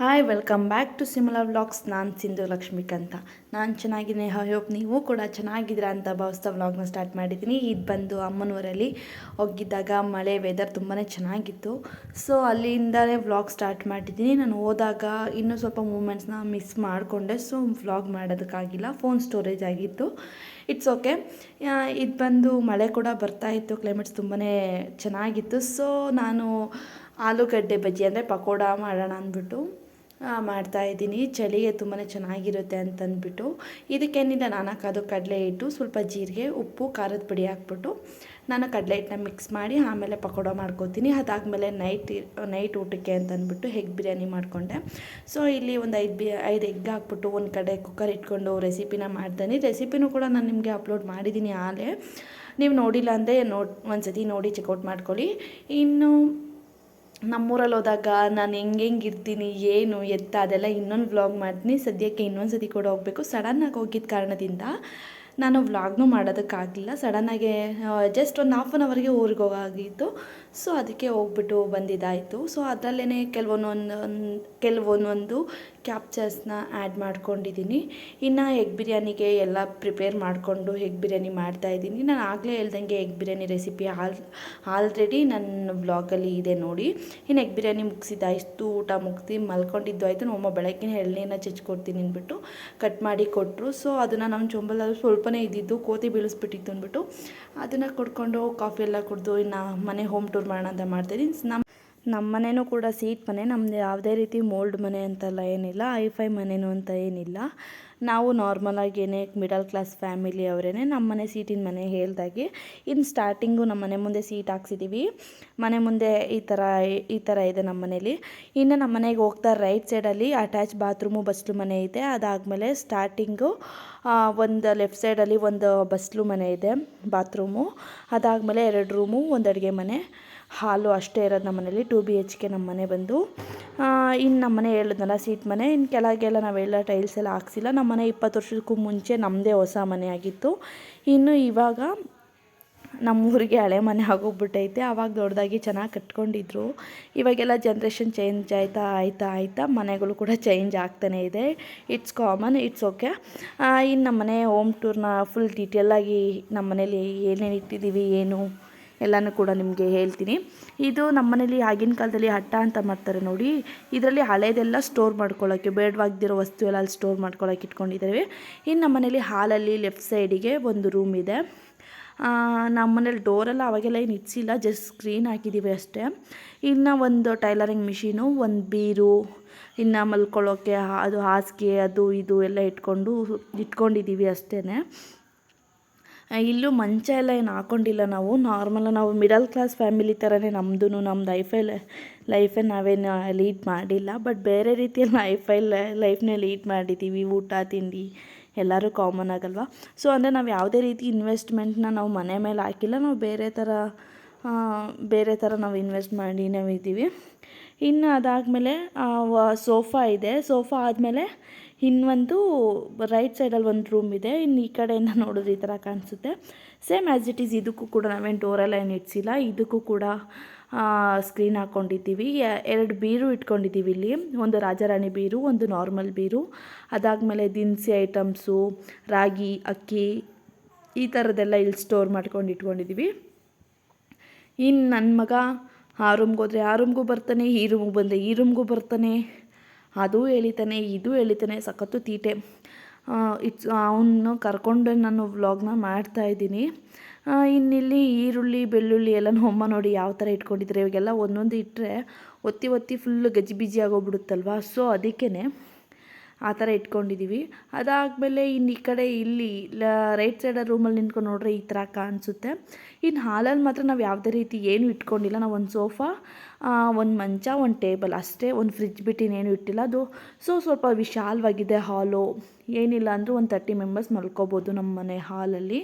Hi welcome back to similar vlogs ನಾನು ಸಿಂಧು ಲಕ್ಷ್ಮಿಕಂತ. ನಾನು ಚೆನ್ನಾಗಿದ್ದೀನಿ. ಹೋಪ್ ನೀವು ಕೂಡ ಚೆನ್ನಾಗಿದ್ದೀರಾ ಅಂತ ಭಾವಿಸ್ತಾ ವ್ಲಾಗ್ನ ಸ್ಟಾರ್ಟ್ ಮಾಡಿದ್ದೀನಿ. ಇದು ಬಂದು ಅಮ್ಮನೂರಲ್ಲಿ ಹೋಗಿದ್ದಾಗ ಮಳೆ ವೆದರ್ ತುಂಬಾ ಚೆನ್ನಾಗಿತ್ತು. ಸೊ ಅಲ್ಲಿಂದಲೇ ವ್ಲಾಗ್ ಸ್ಟಾರ್ಟ್ ಮಾಡಿದ್ದೀನಿ. ನಾನು ಹೋದಾಗ ಇನ್ನೂ ಸ್ವಲ್ಪ ಮೂಮೆಂಟ್ಸ್ನ ಮಿಸ್ ಮಾಡಿಕೊಂಡೆ. ಸೊ ವ್ಲಾಗ್ ಮಾಡೋದಕ್ಕಾಗಿಲ್ಲ. ಫೋನ್ ಸ್ಟೋರೇಜ್ ಆಗಿತ್ತು. ಇಟ್ಸ್ ಓಕೆ ಇದು ಬಂದು ಮಳೆ ಕೂಡ ಬರ್ತಾ ಇತ್ತು. ಕ್ಲೈಮೇಟ್ಸ್ ತುಂಬಾ ಚೆನ್ನಾಗಿತ್ತು. ಸೊ ನಾನು ಆಲೂಗಡ್ಡೆ ಬಜ್ಜಿ ಅಂದರೆ ಪಕೋಡ ಮಾಡೋಣ ಅಂದ್ಬಿಟ್ಟು ಮಾಡ್ತಾ ಇದ್ದೀನಿ. ಚಳಿಗೆ ತುಂಬಾ ಚೆನ್ನಾಗಿರುತ್ತೆ ಅಂತಂದ್ಬಿಟ್ಟು. ಇದಕ್ಕೇನಿಲ್ಲ ನಾನು ಹಾಕೋದು ಕಡಲೆ ಹಿಟ್ಟು ಸ್ವಲ್ಪ ಜೀರಿಗೆ, ಉಪ್ಪು, ಖಾರದ ಪುಡಿ ಹಾಕ್ಬಿಟ್ಟು ನಾನು ಕಡಲೆ ಹಿಟ್ಟನ್ನ ಮಿಕ್ಸ್ ಮಾಡಿ ಆಮೇಲೆ ಪಕೋಡ ಮಾಡ್ಕೋತೀನಿ. ಅದಾದಮೇಲೆ ನೈಟ್ ನೈಟ್ ಊಟಕ್ಕೆ ಅಂತಂದ್ಬಿಟ್ಟು ಎಗ್ ಬಿರಿಯಾನಿ ಮಾಡಿಕೊಂಡೆ. ಸೊ ಇಲ್ಲಿ ಒಂದು ಐದು ಬಿ, ಐದು ಎಗ್ ಹಾಕ್ಬಿಟ್ಟು ಒಂದು ಕಡೆ ಕುಕ್ಕರ್ ಇಟ್ಕೊಂಡು ರೆಸಿಪಿನ ಮಾಡ್ತೀನಿ. ರೆಸಿಪಿನೂ ಕೂಡ ನಾನು ನಿಮಗೆ ಅಪ್ಲೋಡ್ ಮಾಡಿದ್ದೀನಿ ಆಲೇ. ನೀವು ನೋಡಿಲ್ಲ ಅಂದರೆ ನೋಡಿ ಒಂದು ಸತಿ ನೋಡಿ ಚೆಕ್ಔಟ್ ಮಾಡ್ಕೊಳ್ಳಿ. ಇನ್ನು ನಮ್ಮೂರಲ್ಲಿ ಹೋದಾಗ ನಾನು ಹೆಂಗೆ ಹೆಂಗೆ ಇರ್ತೀನಿ, ಏನು ಎತ್ತ ಅದೆಲ್ಲ ಇನ್ನೊಂದು ವ್ಲಾಗ್ ಮಾಡ್ತೀನಿ. ಸದ್ಯಕ್ಕೆ ಇನ್ನೊಂದು ಸತಿ ಕೂಡ ಹೋಗಬೇಕು. ಸಡನ್ನಾಗಿ ಹೋಗಿದ್ದ ಕಾರಣದಿಂದ ನಾನು ವ್ಲಾಗ್ನೂ ಮಾಡೋದಕ್ಕಾಗಲಿಲ್ಲ. ಸಡನ್ನಾಗೆ ಜಸ್ಟ್ ಒಂದು ಹಾಫ್ ಆನ್ ಅವರ್ಗೆ ಊರಿಗೆ ಹೋಗಾಗಿತ್ತು. ಸೊ ಅದಕ್ಕೆ ಹೋಗ್ಬಿಟ್ಟು ಬಂದಿದ್ದಾಯಿತು. ಸೊ ಅದರಲ್ಲೇ ಕೆಲವೊಂದೊಂದು ಕೆಲವೊಂದೊಂದು ಕ್ಯಾಪ್ಚರ್ಸ್ನ ಆ್ಯಡ್ ಮಾಡ್ಕೊಂಡಿದ್ದೀನಿ. ಇನ್ನು ಎಗ್ ಬಿರಿಯಾನಿಗೆ ಎಲ್ಲ ಪ್ರಿಪೇರ್ ಮಾಡಿಕೊಂಡು ಎಗ್ ಬಿರಿಯಾನಿ ಮಾಡ್ತಾಯಿದ್ದೀನಿ ನಾನು ಆಗಲೇ ಹೇಳ್ದಂಗೆ egg biryani recipe all already ನನ್ನ ಬ್ಲಾಗಲ್ಲಿ ಇದೆ ನೋಡಿ. ಇನ್ನು ಎಗ್ ಬಿರಿಯಾನಿ ಮುಗಿಸಿದ್ದಾಯಿತು ಊಟ ಮುಗಿಸಿ ಮಲ್ಕೊಂಡಿದ್ದು ಆಯಿತು. ನಮ್ಮ ಬೆಳಗ್ಗೆ ಎಳ್ನೀರನ್ನ ಚಚ್ಕೊಡ್ತೀನಿ ಅಂದ್ಬಿಟ್ಟು ಕಟ್ ಮಾಡಿ ಕೊಟ್ಟರು ಸೊ ಅದನ್ನು ನಮ್ಮ ಚೊಂಬಲಲ್ಲಿ ಸ್ವಲ್ಪನೇ ಇದ್ದಿದ್ದು, ಕೋತಿ ಬೀಳಿಸ್ಬಿಟ್ಟಿತ್ತು ಅಂದ್ಬಿಟ್ಟು ಅದನ್ನು ಕೊಡ್ಕೊಂಡು ಕಾಫಿ ಎಲ್ಲ ಕುಡಿದು ಇನ್ನು ಮನೆ ಹೋಮ್ ಟೂರ್ ಮಾಡೋಣ ಅಂತ ಮಾಡ್ತಾಯಿದ್ದೀನಿ ನಮ್ಮ ನಮ್ಮ ಮನೆಯೂ ಕೂಡ ಸೀಟ್ ಮನೆ ನಮ್ಮದು ಯಾವುದೇ ರೀತಿ ಮೋಲ್ಡ್ ಮನೆ ಅಂತೆಲ್ಲ ಏನಿಲ್ಲ ಐ ಫೈ ಮನೆಯೂ ಅಂತ ಏನಿಲ್ಲ. ನಾವು ನಾರ್ಮಲಾಗಿ ಏನೇ ಮಿಡಲ್ ಕ್ಲಾಸ್ ಫ್ಯಾಮಿಲಿ ಅವರೇ ನಮ್ಮ ಮನೆ ಸೀಟಿನ ಮನೆ ಹೇಳ್ದಾಗಿ ಇನ್ನು ಸ್ಟಾರ್ಟಿಂಗು ನಮ್ಮ ಮನೆ ಮುಂದೆ ಸೀಟ್ ಹಾಕ್ಸಿದ್ದೀವಿ ಮನೆ ಮುಂದೆ ಈ ಥರ ಈ ಥರ ಇದೆ ನಮ್ಮ ಮನೇಲಿ. ಇನ್ನು ನಮ್ಮ ಮನೆಗೆ ಹೋಗ್ತಾ ರೈಟ್ ಸೈಡಲ್ಲಿ ಅಟ್ಯಾಚ್ ಬಾತ್ರೂಮು ಬಸ್ಲು ಮನೆ ಇದೆ. ಅದಾದಮೇಲೆ ಸ್ಟಾರ್ಟಿಂಗು ಒಂದು ಲೆಫ್ಟ್ ಸೈಡಲ್ಲಿ ಒಂದು ಬಸ್ಲು ಮನೆ ಇದೆ ಬಾತ್ರೂಮು ಅದಾದಮೇಲೆ ಎರಡು ರೂಮು ಒಂದು ಅಡುಗೆ ಮನೆ. ಹಾಲು ಅಷ್ಟೇ ಇರೋದು ನಮ್ಮ ಮನೇಲಿ ಟು ಬಿ ಎಚ್ ಕೆ ನಮ್ಮ ಮನೆ ಬಂದು. ಇನ್ನು ನಮ್ಮ ಮನೆ ಹೇಳಿದ್ನಲ್ಲ, ಸೀಟ್ ಮನೆ ಇನ್ನು ಕೆಳಗೆಲ್ಲ ನಾವೆಲ್ಲ ಟೈಲ್ಸ್ ಎಲ್ಲ ಹಾಕ್ಸಿಲ್ಲ. ನಮ್ಮ ಮನೆ ಇಪ್ಪತ್ತು ವರ್ಷಕ್ಕೂ ಮುಂಚೆ ನಮ್ಮದೇ ಹೊಸ ಮನೆ ಆಗಿತ್ತು. ಇನ್ನು ಇವಾಗ ನಮ್ಮೂರಿಗೆ ಹಳೆ ಮನೆ ಆಗೋಗ್ಬಿಟ್ಟೈತೆ. ಆವಾಗ ದೊಡ್ಡದಾಗಿ ಚೆನ್ನಾಗಿ ಕಟ್ಕೊಂಡಿದ್ರು. ಇವಾಗೆಲ್ಲ ಜನ್ರೇಷನ್ ಚೇಂಜ್ ಆಯ್ತಾ ಆಯ್ತಾ ಆಯ್ತಾ ಮನೆಗಳು ಕೂಡ ಚೇಂಜ್ ಆಗ್ತಾನೇ ಇದೆ. ಇಟ್ಸ್ ಕಾಮನ್ ಇಟ್ಸ್ ಓಕೆ ಇನ್ನು ನಮ್ಮ ಮನೆ ಹೋಮ್ ಟೂರ್ನ ಫುಲ್ ಡೀಟೇಲಾಗಿ ನಮ್ಮ ಮನೇಲಿ ಏನೇನು ಇಟ್ಟಿದ್ದೀವಿ ಏನು? ಎಲ್ಲನೂ ಕೂಡ ನಿಮಗೆ ಹೇಳ್ತೀನಿ. ಇದು ನಮ್ಮ ಮನೇಲಿ ಆಗಿನ ಕಾಲದಲ್ಲಿ ಹಟ್ಟ ಅಂತ ಮಾಡ್ತಾರೆ ನೋಡಿ. ಇದರಲ್ಲಿ ಹಳೆಯದೆಲ್ಲ ಸ್ಟೋರ್ ಮಾಡ್ಕೊಳ್ಳೋಕ್ಕೆ ಬೇಡವಾಗ್ದಿರೋ ವಸ್ತು ಎಲ್ಲ ಅಲ್ಲಿ ಸ್ಟೋರ್ ಮಾಡ್ಕೊಳ್ಳೋಕೆ ಇಟ್ಕೊಂಡಿದ್ದೇವೆ. ಇನ್ನು ನಮ್ಮ ಮನೇಲಿ ಹಾಲಲ್ಲಿ ಲೆಫ್ಟ್ ಸೈಡಿಗೆ ಒಂದು ರೂಮ್ ಇದೆ. ನಮ್ಮ ಮನೇಲಿ ಡೋರೆಲ್ಲ ಅವಾಗೆಲ್ಲ ಏನು ಇಡ್ಸಿಲ್ಲ ಜಸ್ಟ್ ಸ್ಕ್ರೀನ್ ಹಾಕಿದ್ದೀವಿ ಅಷ್ಟೇ. ಇನ್ನು ಒಂದು ಟೈಲರಿಂಗ್ ಮಿಷಿನು ಒಂದು ಬೀರು, ಇನ್ನು ಮಲ್ಕೊಳ್ಳೋಕ್ಕೆ ಅದು ಹಾಸಿಗೆ, ಅದು ಇದು ಎಲ್ಲ ಇಟ್ಕೊಂಡು, ಇಟ್ಕೊಂಡಿದ್ದೀವಿ ಅಷ್ಟೇ ಇಲ್ಲೂ ಮಂಚ ಎಲ್ಲ ಏನು ಹಾಕ್ಕೊಂಡಿಲ್ಲ ನಾವು. ನಾರ್ಮಲ್ ನಾವು ಮಿಡಲ್ ಕ್ಲಾಸ್ ಫ್ಯಾಮಿಲಿ ಥರನೇ ನಮ್ಮದು ನಮ್ಮ ಲೈಫೇ ಲೈಫೇ ನಾವೇನು ಲೀಡ್ ಮಾಡಿಲ್ಲ. ಬಟ್ ಬೇರೆ ರೀತಿಯಲ್ಲಿ ಲೈಫೈ ಲೈಫ್ನೇ ಲೀಡ್ ಮಾಡಿದ್ದೀವಿ ಊಟ, ತಿಂಡಿ ಎಲ್ಲರೂ ಕಾಮನ್ ಆಗಲ್ವಾ? ಸೊ ಅಂದರೆ ನಾವು ಯಾವುದೇ ರೀತಿ ಇನ್ವೆಸ್ಟ್ಮೆಂಟ್ನ ನಾವು ಮನೆ ಮೇಲೆ ಹಾಕಿಲ್ಲ. ನಾವು ಬೇರೆ ಥರ ಬೇರೆ ಥರ ನಾವು ಇನ್ವೆಸ್ಟ್ ಮಾಡಿ ನಾವು ಇದ್ದೀವಿ. ಇನ್ನು ಅದಾದಮೇಲೆ ಸೋಫಾ ಇದೆ. ಸೋಫಾ ಆದಮೇಲೆ ಇನ್ನೊಂದು ರೈಟ್ ಸೈಡಲ್ಲಿ ಒಂದು ರೂಮ್ ಇದೆ. ಇನ್ನು ಈ ಕಡೆಯಿಂದ ನೋಡಿದ್ರೆ ಈ ಥರ ಕಾಣಿಸುತ್ತೆ. ಸೇಮ್ ಆ್ಯಸ್ ಇಟ್ ಈಸ್ ಇದಕ್ಕೂ ಕೂಡ ನಾವೇನು ಡೋರೆಲ್ಲ ಏನು ಇಡ್ಸಿಲ್ಲ. ಇದಕ್ಕೂ ಕೂಡ ಸ್ಕ್ರೀನ್ ಹಾಕ್ಕೊಂಡಿದ್ದೀವಿ ಎರಡು ಬೀರು ಇಟ್ಕೊಂಡಿದ್ದೀವಿ ಇಲ್ಲಿ. ಒಂದು ರಾಜಾರಾಣಿ ಬೀರು, ಒಂದು ನಾರ್ಮಲ್ ಬೀರು. ಅದಾದಮೇಲೆ ದಿನಸಿ ಐಟಮ್ಸು ರಾಗಿ, ಅಕ್ಕಿ, ಈ ಥರದ್ದೆಲ್ಲ ಇಲ್ಲಿ ಸ್ಟೋರ್ ಮಾಡ್ಕೊಂಡು ಇಟ್ಕೊಂಡಿದ್ದೀವಿ. ಇನ್ನು ನನ್ನ ಮಗ ಆ ರೂಮ್ಗೆ ಹೋದರೆ ಆ ರೂಮ್ಗೂ ಬರ್ತಾನೆ, ಈ ರೂಮ್ಗೆ ಬಂದರೆ ಈ ರೂಮ್ಗೂ ಬರ್ತಾನೆ. ಅದು ಎಳಿತಾನೆ ಇದು ಎಳಿತಾನೆ ಸಖತ್ತು ತೀಟೆ. ಇಟ್ಸ್ ಅವನು ಕರ್ಕೊಂಡು ನಾನು ವ್ಲಾಗ್ನ ಮಾಡ್ತಾಯಿದ್ದೀನಿ ಇನ್ನಿಲ್ಲಿ ಈರುಳ್ಳಿ, ಬೆಳ್ಳುಳ್ಳಿ ಎಲ್ಲ ಅಮ್ಮ ನೋಡಿ ಯಾವ ಥರ ಇಟ್ಕೊಂಡಿದ್ರೆ ಇವಾಗೆಲ್ಲ ಒಂದೊಂದು ಇಟ್ಟರೆ ಒತ್ತಿ ಒತ್ತಿ ಫುಲ್ಲು ಗಜಿಬಿಜಿ ಆಗೋಗ್ಬಿಡುತ್ತಲ್ವ ಸೊ ಅದಕ್ಕೇ ಆ ಥರ ಇಟ್ಕೊಂಡಿದ್ದೀವಿ. ಅದಾದಮೇಲೆ ಇನ್ನು ಈ ಕಡೆ ಇಲ್ಲಿ ರೈಟ್ ಸೈಡ ರೂಮಲ್ಲಿ ನಿಂತ್ಕೊಂಡು ನೋಡ್ರೆ ಈ ಥರ ಕಾಣಿಸುತ್ತೆ. ಇನ್ನು ಹಾಲಲ್ಲಿ ಮಾತ್ರ ನಾವು ಯಾವುದೇ ರೀತಿ ಏನೂ ಇಟ್ಕೊಂಡಿಲ್ಲ. ನಾವು ಒಂದು ಸೋಫಾ ಒಂದು ಮಂಚ, ಒಂದು ಟೇಬಲ್ ಅಷ್ಟೇ. ಒಂದು ಫ್ರಿಜ್ ಬಿಟ್ಟಿನೇನು ಇಟ್ಟಿಲ್ಲ. ಅದು ಸೊ ಸ್ವಲ್ಪ ವಿಶಾಲವಾಗಿದೆ ಹಾಲು ಏನಿಲ್ಲ ಅಂದರೂ ಒಂದು ತರ್ಟಿ ಮೆಂಬರ್ಸ್ ಮಲ್ಕೋಬೋದು ನಮ್ಮ ಮನೆ ಹಾಲಲ್ಲಿ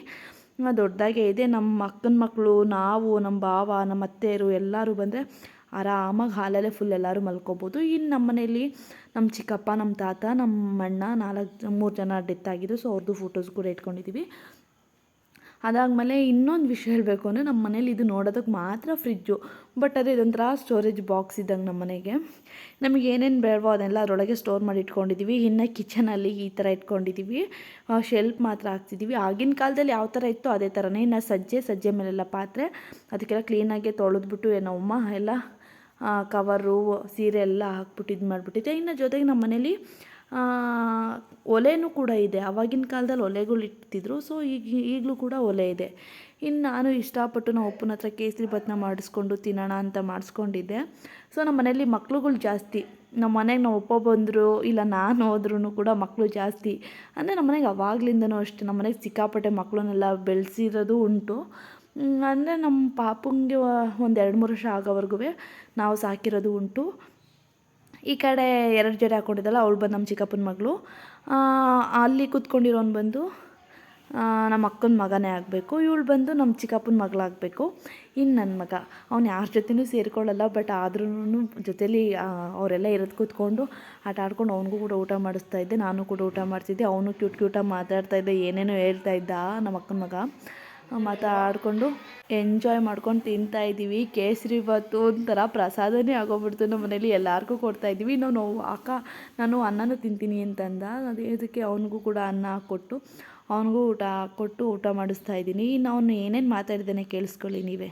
ದೊಡ್ಡದಾಗೆ ಇದೆ. ನಮ್ಮ ಅಕ್ಕನ ಮಕ್ಕಳು ನಾವು ನಮ್ಮ ಭಾವ ನಮ್ಮ ಅತ್ತೆಯರು ಎಲ್ಲರೂ ಬಂದರೆ ಆರಾಮಾಗಿ ಹಾಲಲ್ಲೇ ಫುಲ್ ಎಲ್ಲರೂ ಮಲ್ಕೋಬೋದು. ಇನ್ನು ನಮ್ಮ ಮನೇಲಿ ನಮ್ಮ ಚಿಕ್ಕಪ್ಪ ನಮ್ಮ ತಾತ ನಮ್ಮ ಅಣ್ಣ ನಾಲ್ಕು, ಮೂರು ಜನ ಡೆತ್ ಆಗಿದ್ದು ಸೊ ಅವ್ರದ್ದು ಫೋಟೋಸ್ ಕೂಡ ಇಟ್ಕೊಂಡಿದ್ದೀವಿ ಅದಾದಮೇಲೆ ಇನ್ನೊಂದು ವಿಷಯ ಹೇಳಬೇಕು ಅಂದರೆ ನಮ್ಮ ಮನೇಲಿ ಇದು ನೋಡೋದಕ್ಕೆ ಮಾತ್ರ ಫ್ರಿಜ್ಜು ಬಟ್ ಅದೇ ಇದೊಂಥರ ಸ್ಟೋರೇಜ್ ಬಾಕ್ಸ್ ಇದ್ದಂಗೆ ನಮ್ಮ ಮನೆಗೆ. ನಮಗೆ ಏನೇನು ಬೇಡವೋ ಅದೆಲ್ಲ ಅದರೊಳಗೆ ಸ್ಟೋರ್ ಮಾಡಿ ಇಟ್ಕೊಂಡಿದ್ದೀವಿ ಇನ್ನು ಕಿಚನಲ್ಲಿ ಈ ಥರ ಇಟ್ಕೊಂಡಿದ್ದೀವಿ ಶೆಲ್ಫ್ ಮಾತ್ರ ಹಾಕ್ತಿದ್ದೀವಿ ಆಗಿನ ಕಾಲದಲ್ಲಿ ಯಾವ ಥರ ಇತ್ತು ಅದೇ ಥರನೇ ಇನ್ನು ಸಜ್ಜೆ ಸಜ್ಜೆ ಮೇಲೆಲ್ಲ ಪಾತ್ರೆ, ಅದಕ್ಕೆಲ್ಲ ಕ್ಲೀನಾಗಿ ತೊಳೆದ್ಬಿಟ್ಟು ಅಮ್ಮ ಎಲ್ಲ ಕವರು, ಸೀರೆ ಎಲ್ಲ ಹಾಕ್ಬಿಟ್ಟು ಇದು ಮಾಡಿಬಿಟ್ಟಿದ್ದೆ. ಇನ್ನು ಜೊತೆಗೆ ನಮ್ಮ ಮನೇಲಿ ಒಲೆನೂ ಕೂಡ ಇದೆ. ಆವಾಗಿನ ಕಾಲದಲ್ಲಿ ಒಲೆಗಳು ಇಡ್ತಿದ್ರು ಸೊ ಈಗ, ಈಗಲೂ ಕೂಡ ಒಲೆ ಇದೆ. ಇನ್ನು ನಾನು ಇಷ್ಟಪಟ್ಟು ನಮ್ಮ ಅಪ್ಪನ ಹತ್ರ ಕೇಸರಿ ಭಾತ್ನ ಮಾಡಿಸ್ಕೊಂಡು ತಿನ್ನೋಣ ಅಂತ ಮಾಡಿಸ್ಕೊಂಡಿದ್ದೆ. ಸೊ ನಮ್ಮ ಮನೇಲಿ ಮಕ್ಳುಗಳು ಜಾಸ್ತಿ. ನಮ್ಮ ಮನೆಗೆ ನಮ್ಮ ಅಪ್ಪ ಬಂದರು ಇಲ್ಲ ನಾನು ಹೋದ್ರೂ ಕೂಡ ಮಕ್ಕಳು ಜಾಸ್ತಿ. ಅಂದರೆ ನಮ್ಮ ಮನೆಗೆ ಅವಾಗ್ಲಿಂದನೂ ಅಷ್ಟೇ. ನಮ್ಮ ಮನೆಗೆ ಸಿಕ್ಕಾಪಟ್ಟೆ ಮಕ್ಕಳನ್ನೆಲ್ಲ ಬೆಳೆಸಿರೋದು ಉಂಟು. ಅಂದರೆ ನಮ್ಮ ಪಾಪುಂಗೆ ಒಂದು ಎರಡು ಮೂರು ವರ್ಷ ಆಗೋವರೆಗೂ ನಾವು ಸಾಕಿರೋದು ಉಂಟು. ಈ ಕಡೆ ಎರಡು ಜಡೆ ಹಾಕ್ಕೊಂಡಿದ್ದಲ್ಲ ಅವಳು ಬಂದು ನಮ್ಮ ಚಿಕ್ಕಪ್ಪನ ಮಗಳು. ಅಲ್ಲಿ ಕೂತ್ಕೊಂಡಿರೋನು ಬಂದು ನಮ್ಮ ಅಕ್ಕನ ಮಗನೇ ಆಗಬೇಕು, ಇವಳು ಬಂದು ನಮ್ಮ ಚಿಕ್ಕಪ್ಪನ ಮಗಳಾಗಬೇಕು ಇನ್ನು ನನ್ನ ಮಗ. ಅವ್ನು ಯಾರ ಜೊತೆನೂ ಸೇರಿಕೊಳ್ಳಲ್ಲ, ಬಟ್ ಆದ್ರೂ ಜೊತೇಲಿ ಅವರೆಲ್ಲ ಇರೋದು ಕೂತ್ಕೊಂಡು ಆಟ ಆಡ್ಕೊಂಡು ಅವನಿಗೂ ಕೂಡ ಊಟ ಮಾಡಿಸ್ತಾ ಇದ್ದೆ, ನಾನು ಕೂಡ ಊಟ ಮಾಡ್ತಿದ್ದೆ, ಅವನು ಕ್ಯೂಟ್ ಕ್ಯೂಟಾಗಿ ಮಾತಾಡ್ತಾ ಇದ್ದೆ, ಏನೇನೋ ಹೇಳ್ತಾ ಇದ್ದ ನಮ್ಮ ಅಕ್ಕನ ಮಗ. ಮಾತಾಡಿಕೊಂಡು ಎಂಜಾಯ್ ಮಾಡ್ಕೊಂಡು ತಿಂತಾ ಇದ್ದೀವಿ. ಕೇಸರಿ ಭಾತು ಒಂಥರ ಪ್ರಸಾದನೇ ಆಗೋಗ್ಬಿಡ್ತು ನಮ್ಮ ಮನೇಲಿ. ಎಲ್ಲರಿಗೂ ಕೊಡ್ತಾಯಿದ್ದೀವಿ ನಾವು ಅಕ್ಕ ನಾನು ಅನ್ನನೂ ತಿಂತೀನಿ ಅಂತಂದ. ಅದೇ ಇದಕ್ಕೆ ಅವನಿಗೂ ಕೂಡ ಅನ್ನ ಹಾಕ್ಕೊಟ್ಟು, ಅವನಿಗೂ ಊಟ ಹಾಕ್ಕೊಟ್ಟು ಊಟ ಮಾಡಿಸ್ತಾ ಇದ್ದೀನಿ. ಇನ್ನು ಅವನು ಏನೇನು ಮಾತಾಡಿದ್ದಾನೆ ಕೇಳಿಸ್ಕೊಳ್ಳಿ ನೀವೇ.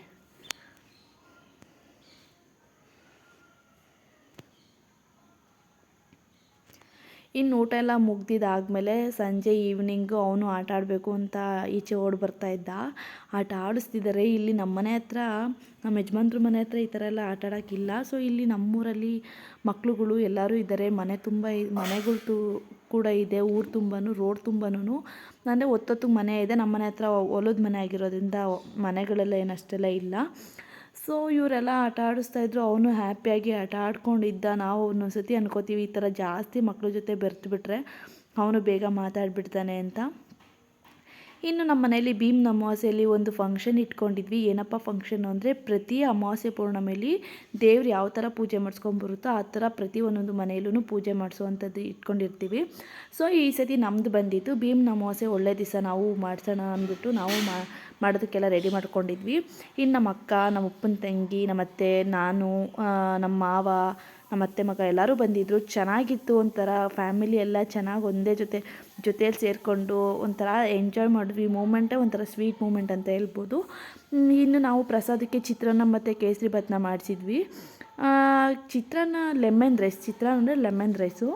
ಇನ್ನು ಊಟ ಎಲ್ಲ ಮುಗ್ದಿದ್ದಾದಮೇಲೆ ಸಂಜೆ ಈವ್ನಿಂಗು ಅವನು ಆಟ ಆಡಬೇಕು ಅಂತ ಈಚೆ ಓಡಿ ಬರ್ತಾ ಇದ್ದ. ಆಟ ಆಡಿಸ್ತಿದ್ದಾರೆ ಇಲ್ಲಿ ನಮ್ಮ ಮನೆ ಹತ್ರ, ನಮ್ಮ ಯಜಮಾನ್ರ ಮನೆ ಹತ್ರ ಈ ಥರ ಎಲ್ಲ ಆಟ ಆಡೋಕ್ಕಿಲ್ಲ ಸೊ ಇಲ್ಲಿ ನಮ್ಮೂರಲ್ಲಿ ಮಕ್ಕಳುಗಳು ಎಲ್ಲರೂ ಇದ್ದಾರೆ. ಮನೆ ತುಂಬ ಮನೆಗಳು ತು ಕೂಡ ಇದೆ. ಊರು ತುಂಬನೂ, ರೋಡ್ ತುಂಬಾನು ಅಂದರೆ ಒತ್ತೊತ್ತು ಮನೆ ಇದೆ. ನಮ್ಮ ಮನೆ ಹತ್ರ ಹೊಲದ ಮನೆ ಆಗಿರೋದ್ರಿಂದ ಮನೆಗಳೆಲ್ಲ ಏನಷ್ಟೆಲ್ಲ ಇಲ್ಲ. ಸೊ, ಇವರೆಲ್ಲ ಆಟ ಆಡಿಸ್ತಾಯಿದ್ರು ಅವನು ಹ್ಯಾಪಿಯಾಗಿ ಆಟ ಆಡ್ಕೊಂಡಿದ್ದ. ನಾವು ಒಂದೊಂದು ಸತಿ ಅನ್ಕೋತೀವಿ, ಈ ಥರ ಜಾಸ್ತಿ ಮಕ್ಳ ಜೊತೆ ಬೆರೆತು ಬಿಟ್ಟರೆ ಅವನು ಬೇಗ ಮಾತಾಡಿಬಿಡ್ತಾನೆ ಅಂತ. ಇನ್ನು ನಮ್ಮ ಮನೆಯಲ್ಲಿ ಭೀಮ್ನ ಅಮಾವಾಸ್ಯೆಯಲ್ಲಿ ಒಂದು ಫಂಕ್ಷನ್ ಇಟ್ಕೊಂಡಿದ್ವಿ. ಏನಪ್ಪ ಫಂಕ್ಷನ್ ಅಂದರೆ ಪ್ರತಿ ಅಮಾವಾಸ್ಯೆ ಪೌರ್ಣಮಿಲಿ ದೇವ್ರು ಯಾವ ಥರ ಪೂಜೆ ಮಾಡಿಸ್ಕೊಂಬರುತ್ತೋ ಆ ಥರ ಪ್ರತಿ ಒಂದೊಂದು ಮನೆಯಲ್ಲೂ ಪೂಜೆ ಮಾಡಿಸುವಂಥದ್ದು ಇಟ್ಕೊಂಡಿರ್ತೀವಿ. ಸೊ ಈ ಸತಿ ನಮ್ಮದು ಬಂದಿತ್ತು. ಭೀಮ್ನ ಅಮಾವಾಸ್ಯೆ ಒಳ್ಳೆ ದಿವಸ ನಾವು ಮಾಡಿಸೋಣ ಅಂದ್ಬಿಟ್ಟು ನಾವು ಮಾಡೋದಕ್ಕೆಲ್ಲ ರೆಡಿ ಮಾಡ್ಕೊಂಡಿದ್ವಿ. ಇನ್ನು ನಮ್ಮ ಅಕ್ಕ, ನಮ್ಮ ಉಪ್ಪನ ತಂಗಿ ನಮ್ಮ ಅತ್ತೆ ನಾನು ನಮ್ಮ ಮಾವ ನಮ್ಮ ಅತ್ತೆ ಮಗ ಎಲ್ಲರೂ ಬಂದಿದ್ದರು ಚೆನ್ನಾಗಿತ್ತು ಒಂಥರ ಫ್ಯಾಮಿಲಿ ಎಲ್ಲ ಚೆನ್ನಾಗಿ ಒಂದೇ ಜೊತೆ ಜೊತೆಯಲ್ಲಿ ಸೇರಿಕೊಂಡು ಒಂಥರ ಎಂಜಾಯ್ ಮಾಡಿದ್ವಿ. ಮೂಮೆಂಟೇ ಒಂಥರ ಸ್ವೀಟ್ ಮೂಮೆಂಟ್ ಅಂತ ಹೇಳ್ಬೋದು. ಇನ್ನು ನಾವು ಪ್ರಸಾದಕ್ಕೆ ಚಿತ್ರಾನ್ನ ಮತ್ತು ಕೇಸರಿ ಭಾತ್ನ ಮಾಡಿಸಿದ್ವಿ. ಚಿತ್ರಾನ್ನ ಲೆಮನ್ ರೈಸ್ ಚಿತ್ರಾನ್ನ ಅಂದರೆ ಲೆಮನ್ ರೈಸು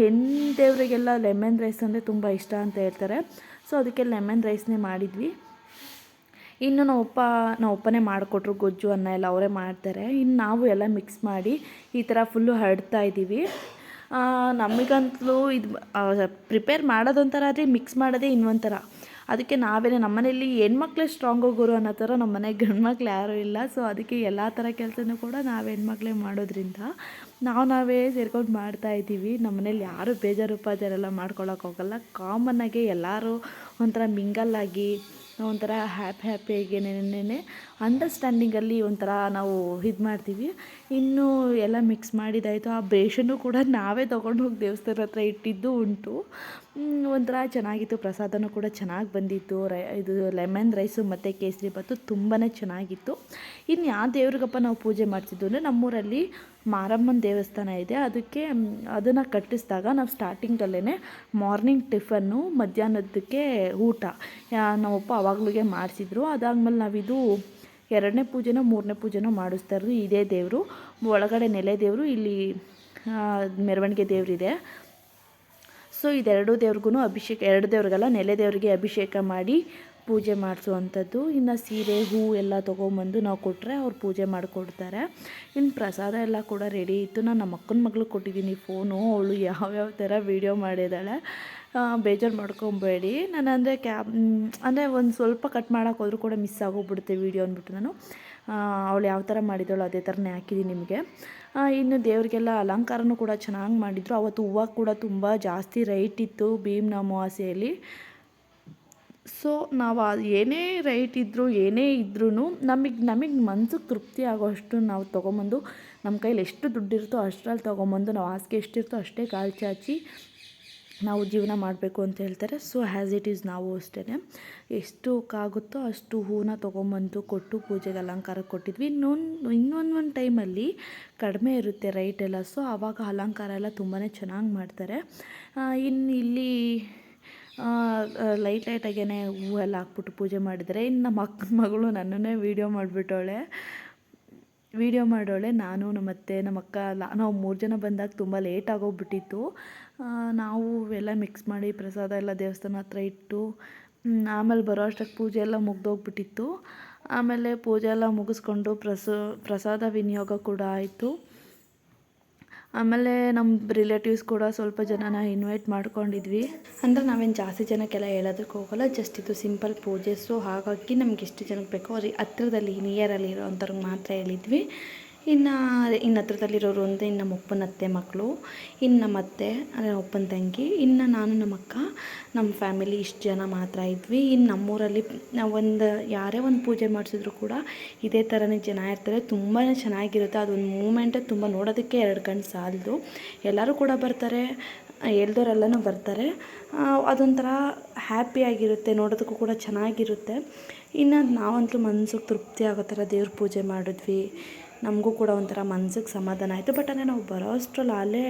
ಹೆಣ್ಣು ದೇವರಿಗೆಲ್ಲ ಲೆಮನ್ ರೈಸ್ ಅಂದರೆ ತುಂಬ ಇಷ್ಟ ಅಂತ ಹೇಳ್ತಾರೆ. ಸೊ ಅದಕ್ಕೆ ಲೆಮನ್ ರೈಸ್ನೇ ಮಾಡಿದ್ವಿ. ಇನ್ನು ನಮ್ಮ ಅಪ್ಪ, ನಮ್ಮ ಅಪ್ಪನೇ ಮಾಡಿಕೊಟ್ರು ಗೊಜ್ಜು, ಅನ್ನ ಎಲ್ಲ ಅವರೇ ಮಾಡ್ತಾರೆ. ಇನ್ನು ನಾವು ಎಲ್ಲ ಮಿಕ್ಸ್ ಮಾಡಿ ಈ ಥರ ಫುಲ್ಲು ಹರಡ್ತಾ ಇದ್ದೀವಿ ನಮಗಂತಲೂ ಇದು ಪ್ರಿಪೇರ್ ಮಾಡೋದೊಂಥರ ಆದರೆ ಮಿಕ್ಸ್ ಮಾಡೋದೇ ಇನ್ನೊಂಥರ. ಅದಕ್ಕೆ ನಾವೇ ನಮ್ಮನೇಲಿ ಹೆಣ್ಮಕ್ಳೇ ಸ್ಟ್ರಾಂಗ್ ಹೋಗೋರು ಅನ್ನೋ ಥರ ನಮ್ಮ ಮನೆಗೆ ಗಂಡ್ಮಕ್ಳು ಯಾರೂ ಇಲ್ಲ. ಸೊ ಅದಕ್ಕೆ ಎಲ್ಲ ಥರ ಕೆಲಸನೂ ಕೂಡ ನಾವು ಹೆಣ್ಮಕ್ಳೇ ಮಾಡೋದ್ರಿಂದ ನಾವು ನಾವೇ ಸೇರ್ಕೊಂಡು ಮಾಡ್ತಾಯಿದ್ದೀವಿ ನಮ್ಮ ಮನೇಲಿ ಯಾರೂ ಬೇಜಾರು ಉಪಾಜಾರೆಲ್ಲ ಮಾಡ್ಕೊಳಕ್ಕೆ ಹೋಗಲ್ಲ. ಕಾಮನ್ನಾಗೆ ಎಲ್ಲರೂ ಒಂಥರ ಮಿಂಗಲ್ಲಾಗಿ ಒಂಥರ ಹ್ಯಾಪಿ ಹ್ಯಾಪಿಯಾಗಿ ನೆನೆ ಅಂಡರ್ಸ್ಟ್ಯಾಂಡಿಂಗಲ್ಲಿ ಒಂಥರ ನಾವು ಇದು ಮಾಡ್ತೀವಿ. ಇನ್ನೂ ಎಲ್ಲ ಮಿಕ್ಸ್ ಮಾಡಿದಾಯಿತು. ಆ ಬೇಷನ್ನು ಕೂಡ ನಾವೇ ತೊಗೊಂಡು ಹೋಗಿ ದೇವಸ್ಥಾನ ಹತ್ರ ಇಟ್ಟಿದ್ದು ಉಂಟು. ಒಂಥರ ಚೆನ್ನಾಗಿತ್ತು. ಪ್ರಸಾದನೂ ಕೂಡ ಚೆನ್ನಾಗಿ ಬಂದಿತ್ತು. ರೈ, ಇದು ಲೆಮನ್ ರೈಸು ಮತ್ತು ಕೇಸರಿ ಭಾತು ತುಂಬಾ ಚೆನ್ನಾಗಿತ್ತು. ಇನ್ನು ಯಾವ ದೇವ್ರಿಗಪ್ಪ ನಾವು ಪೂಜೆ ಮಾಡ್ತಿದ್ದು ಅಂದರೆ ನಮ್ಮೂರಲ್ಲಿ ಮಾರಮ್ಮನ ದೇವಸ್ಥಾನ ಇದೆ. ಅದಕ್ಕೆ ಅದನ್ನು ಕಟ್ಟಿಸಿದಾಗ ನಾವು ಸ್ಟಾರ್ಟಿಂಗಲ್ಲೇ ಮಾರ್ನಿಂಗ್ ಟಿಫನ್ನು ಮಧ್ಯಾಹ್ನದಕ್ಕೆ ಊಟ. ನಮ್ಮಪ್ಪ ಅವಾಗಲೇ ಮಾಡಿಸಿದ್ರು. ಅದಾದಮೇಲೆ ನಾವಿದು ಎರಡನೇ ಪೂಜೆನ ಮೂರನೇ ಪೂಜೆನ ಮಾಡಿಸ್ತಾ ಇರೋದು ಇದೇ ದೇವರು. ಒಳಗಡೆ ನೆಲೆ ದೇವರು, ಇಲ್ಲಿ ಮೆರವಣಿಗೆ ದೇವರಿದೆ. ಸೊ, ಇದೆರಡು ದೇವ್ರಿಗೂ ಅಭಿಷೇಕ, ಎರಡು ದೇವ್ರಿಗೆಲ್ಲ, ನೆಲೆ ದೇವರಿಗೆ ಅಭಿಷೇಕ ಮಾಡಿ ಪೂಜೆ ಮಾಡಿಸುವಂಥದ್ದು. ಇನ್ನು ಸೀರೆ, ಹೂ ಎಲ್ಲ ತೊಗೊಂಬಂದು ನಾವು ಕೊಟ್ಟರೆ ಅವ್ರು ಪೂಜೆ ಮಾಡಿಕೊಡ್ತಾರೆ. ಇನ್ನು ಪ್ರಸಾದ ಎಲ್ಲ ಕೂಡ ರೆಡಿ ಇತ್ತು. ನಾನು ನಮ್ಮ ಅಕ್ಕನ ಮಗಳು ಕೊಟ್ಟಿದ್ದೀನಿ ಫೋನು ಅವಳು ಯಾವ್ಯಾವ ಥರ ವೀಡಿಯೋ ಮಾಡಿದ್ದಾಳೆ ಬೇಜಾರು ಮಾಡ್ಕೊಬೇಡಿ. ನಾನು ಅಂದರೆ ಕ್ಯಾಬ್ ಅಂದರೆ ಒಂದು ಸ್ವಲ್ಪ ಕಟ್ ಮಾಡೋಕೆ ಹೋದರೂ ಕೂಡ ಮಿಸ್ ಆಗೋಗ್ಬಿಡುತ್ತೆ ವೀಡಿಯೋ ಅಂದ್ಬಿಟ್ಟು ನಾನು. ಅವಳು ಯಾವ ಥರ ಮಾಡಿದಳು ಅದೇ ಥರನೇ ಹಾಕಿದ್ದೀನಿ ನಿಮಗೆ. ಇನ್ನು ದೇವರಿಗೆಲ್ಲ ಅಲಂಕಾರನೂ ಕೂಡ ಚೆನ್ನಾಗಿ ಮಾಡಿದರು. ಅವತ್ತು ಹೂವು ಕೂಡ ತುಂಬ ಜಾಸ್ತಿ ರೈಟ್ ಇತ್ತು ಭೀಮ್ನ ಅಮಾವಾಸ್ಯೆಯಲ್ಲಿ. ಸೊ ನಾವು ಏನೇ ರೈಟ್ ಇದ್ದರೂ ಏನೇ ಇದ್ರೂ ನಮಗೆ ನಮಗೆ ಮನ್ಸಿಗೆ ತೃಪ್ತಿ ಆಗೋಷ್ಟು ನಾವು ತೊಗೊಂಬಂದು ನಮ್ಮ ಕೈಲಿ ಎಷ್ಟು ದುಡ್ಡಿರುತ್ತೋ ಅಷ್ಟರಲ್ಲಿ ತೊಗೊಂಬಂದು, ನಾವು ಹಾಸಿಗೆ ಎಷ್ಟಿರ್ತೋ ಅಷ್ಟೇ ಕಾಲು ಚಾಚಿ ನಾವು ಜೀವನ ಮಾಡಬೇಕು ಅಂತ ಹೇಳ್ತಾರೆ. ಸೊ ಹ್ಯಾಸ್ ಇಟ್ ಈಸ್ ನಾವು ಅಷ್ಟೇ ಎಷ್ಟಕ್ಕಾಗುತ್ತೋ ಅಷ್ಟು ಹೂವನ್ನ ತೊಗೊಂಬಂದು ಕೊಟ್ಟು ಪೂಜೆಗೆ ಅಲಂಕಾರ ಕೊಟ್ಟಿದ್ವಿ. ಇನ್ನೊಂದು ಇನ್ನೊಂದು ಒಂದು ಟೈಮಲ್ಲಿ ಕಡಿಮೆ ಇರುತ್ತೆ ರೈಟ್ ಎಲ್ಲ. ಸೊ ಆವಾಗ ಅಲಂಕಾರ ಎಲ್ಲ ತುಂಬಾ ಚೆನ್ನಾಗಿ ಮಾಡ್ತಾರೆ. ಇನ್ನು ಇಲ್ಲಿ ಲೈಟ್ ಲೈಟಾಗೇ ಎಲ್ಲ ಹಾಕ್ಬಿಟ್ಟು ಪೂಜೆ ಮಾಡಿದರೆ. ಇನ್ನು ನಮ್ಮ ಅಕ್ಕನ ಮಗಳು ನನ್ನನ್ನೇ ವೀಡಿಯೋ ಮಾಡಿಬಿಟ್ಟವಳೆ. ವೀಡಿಯೋ ಮಾಡೋಳೆ. ನಾನು ನಮ್ಮತ್ತೆ ನಮ್ಮ ಅಕ್ಕ ನಾವು ಮೂರು ಜನ ಬಂದಾಗ ತುಂಬ ಲೇಟ್ ಆಗೋಗ್ಬಿಟ್ಟಿತ್ತು. ನಾವು ಎಲ್ಲ ಮಿಕ್ಸ್ ಮಾಡಿ ಪ್ರಸಾದ ಎಲ್ಲ ದೇವಸ್ಥಾನ ಹತ್ರ ಇಟ್ಟು ಆಮೇಲೆ ಬರೋ ಅಷ್ಟಕ್ಕೆ ಪೂಜೆ ಎಲ್ಲ ಮುಗ್ದೋಗ್ಬಿಟ್ಟಿತ್ತು. ಆಮೇಲೆ ಪೂಜೆ ಎಲ್ಲ ಮುಗಿಸ್ಕೊಂಡು ಪ್ರಸ, ಪ್ರಸಾದ ವಿನಿಯೋಗ ಕೂಡ ಆಯಿತು. ಆಮೇಲೆ ನಮ್ಮ ರಿಲೇಟಿವ್ಸ್ ಕೂಡ ಸ್ವಲ್ಪ ಜನನ ಇನ್ವೈಟ್ ಮಾಡ್ಕೊಂಡಿದ್ವಿ. ಅಂದರೆ ನಾವೇನು ಜಾಸ್ತಿ ಜನಕ್ಕೆಲ್ಲ ಹೇಳೋದಕ್ಕೆ ಹೋಗಲ್ಲ ಜಸ್ಟ್ ಇದು ಸಿಂಪಲ್ ಪೂಜೆ. ಸೊ ಹಾಗಾಗಿ ನಮ್ಗೆ ಎಷ್ಟು ಜನಕ್ಕೆ ಬೇಕೋ ಅವ್ರಿಗೆ ಹತ್ರದಲ್ಲಿ ನಿಯರಲ್ಲಿ ಇರೋವಂಥವ್ರಿಗೆ ಮಾತ್ರ ಹೇಳಿದ್ವಿ. ಇನ್ನು ಇನ್ನು ಹತ್ರದಲ್ಲಿರೋರು ಅಂದರೆ ಇನ್ನು ನಮ್ಮ ಅಪ್ಪನ ಅತ್ತೆ ಮಕ್ಕಳು ಇನ್ನು ನಮ್ಮ ಅತ್ತೆ ಅಂದರೆ ಅಪ್ಪನ ತಂಗಿ, ಇನ್ನು ನಾನು ನಮ್ಮ ಅಕ್ಕ, ನಮ್ಮ ಫ್ಯಾಮಿಲಿ ಇಷ್ಟು ಜನ ಮಾತ್ರ ಇದ್ವಿ. ಇನ್ನು ನಮ್ಮೂರಲ್ಲಿ ಒಂದು, ಯಾರೇ ಒಂದು ಪೂಜೆ ಮಾಡಿಸಿದ್ರು ಕೂಡ ಇದೇ ಥರನೇ ಜನ ಇರ್ತಾರೆ. ತುಂಬಾ ಚೆನ್ನಾಗಿರುತ್ತೆ. ಅದೊಂದು ಮೂಮೆಂಟೇ ತುಂಬ ನೋಡೋದಕ್ಕೆ ಎರಡು ಕಣ್ಣು ಸಾಲದು. ಎಲ್ಲರೂ ಕೂಡ ಬರ್ತಾರೆ ಎಲ್ದೋರೆಲ್ಲನೂ ಬರ್ತಾರೆ. ಅದೊಂಥರ ಹ್ಯಾಪಿಯಾಗಿರುತ್ತೆ ನೋಡೋದಕ್ಕೂ ಕೂಡ ಚೆನ್ನಾಗಿರುತ್ತೆ. ಇನ್ನು ನಾವಂತೂ ಮನ್ಸಿಗೆ ತೃಪ್ತಿ ಆಗೋ ಥರ ದೇವ್ರ ಪೂಜೆ ಮಾಡಿದ್ವಿ. ನಮಗೂ ಕೂಡ ಒಂಥರ ಮನ್ಸಿಗೆ ಸಮಾಧಾನ ಆಯಿತು. ಬಟ್ ಅಂದರೆ ನಾವು ಬರೋ ಅಷ್ಟ್ರಲ್ಲಿ ಅಲ್ಲೇ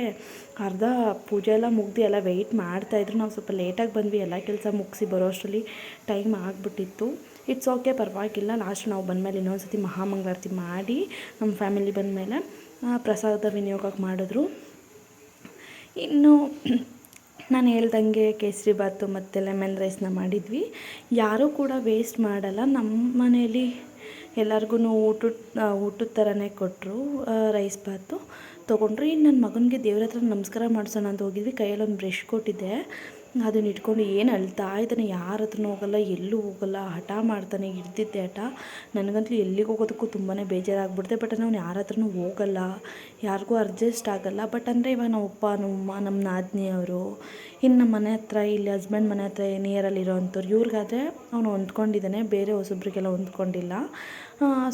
ಅರ್ಧ ಪೂಜೆ ಎಲ್ಲ ಮುಗ್ದು ಎಲ್ಲ ವೆಯ್ಟ್ ಮಾಡ್ತಾಯಿದ್ರು ನಾವು ಸ್ವಲ್ಪ ಲೇಟಾಗಿ ಬಂದ್ವಿ. ಎಲ್ಲ ಕೆಲಸ ಮುಗಿಸಿ ಬರೋ ಅಷ್ಟರಲ್ಲಿ ಟೈಮ್ ಆಗಿಬಿಟ್ಟಿತ್ತು. ಇಟ್ಸ್ ಓಕೆ ಪರವಾಗಿಲ್ಲ. ಲಾಸ್ಟ್ ನಾವು ಬಂದಮೇಲೆ ಇನ್ನೊಂದು ಸತಿ ಮಹಾಮಂಗಳಾರತಿ ಮಾಡಿ ನಮ್ಮ ಫ್ಯಾಮಿಲಿ ಬಂದಮೇಲೆ ಪ್ರಸಾದ ವಿನಿಯೋಗಕ್ಕೆ ಮಾಡಿದ್ರು. ಇನ್ನು ನಾನು ಹೇಳ್ದಂಗೆ ಕೇಸರಿ ಬಾತು ಮತ್ತು ಲೆಮನ್ ರೈಸ್ನ ಮಾಡಿದ್ವಿ. ಯಾರೂ ಕೂಡ ವೇಸ್ಟ್ ಮಾಡಲ್ಲ. ನಮ್ಮ ಮನೇಲಿ ಎಲ್ಲರಿಗೂ ಊಟದ ಊಟದ ಥರನೇ ಕೊಟ್ಟರು ರೈಸ್ ಬಾತು ತೊಗೊಂಡ್ರು. ಇನ್ನು ನನ್ನ ಮಗನಿಗೆ ದೇವ್ರ ಹತ್ರ ನಮಸ್ಕಾರ ಮಾಡಿಸೋಣ ಅಂತ ಹೋಗಿದ್ವಿ. ಕೈಯಲ್ಲಿ ಒಂದು ಬ್ರಷ್ ಕೊಟ್ಟಿದ್ದೆ. ಅದನ್ನ ಇಟ್ಕೊಂಡು ಏನು ಅಳ್ತಾ ಇದ್ದಾನೆ, ಯಾರ ಹತ್ರನೂ ಹೋಗಲ್ಲ, ಎಲ್ಲೂ ಹೋಗಲ್ಲ, ಹಠ ಮಾಡ್ತಾನೆ, ಹಿಡ್ದಿದ್ದೆ ಹಠ. ನನಗಂತೂ ಎಲ್ಲಿಗೆ ಹೋಗೋದಕ್ಕೂ ತುಂಬಾ ಬೇಜಾರಾಗ್ಬಿಡ್ತೆ. ಬಟ್ ಅವ್ನು ಯಾರ ಹತ್ರನೂ ಹೋಗಲ್ಲ. ಯಾರಿಗೂ ಅಡ್ಜಸ್ಟ್ ಆಗಲ್ಲ. ಬಟ್ ಅಂದರೆ ಇವಾಗ ನಮ್ಮ ಅಪ್ಪ ನಮ್ಮಮ್ಮ ನಮ್ಮ ನಾದಿನಿಯವರು ಇನ್ನು ನಮ್ಮ ಮನೆ ಹತ್ರ, ಇಲ್ಲಿ ಹಸ್ಬೆಂಡ್ ಮನೆ ಹತ್ರ ನಿಯರಲ್ಲಿರೋ ಅಂಥವ್ರು, ಇವ್ರಿಗಾದರೆ ಅವನು ಹೊಂದ್ಕೊಂಡಿದ್ದಾನೆ. ಬೇರೆ ಹೊಸಬ್ರಿಗೆಲ್ಲ ಹೊಂದ್ಕೊಂಡಿಲ್ಲ.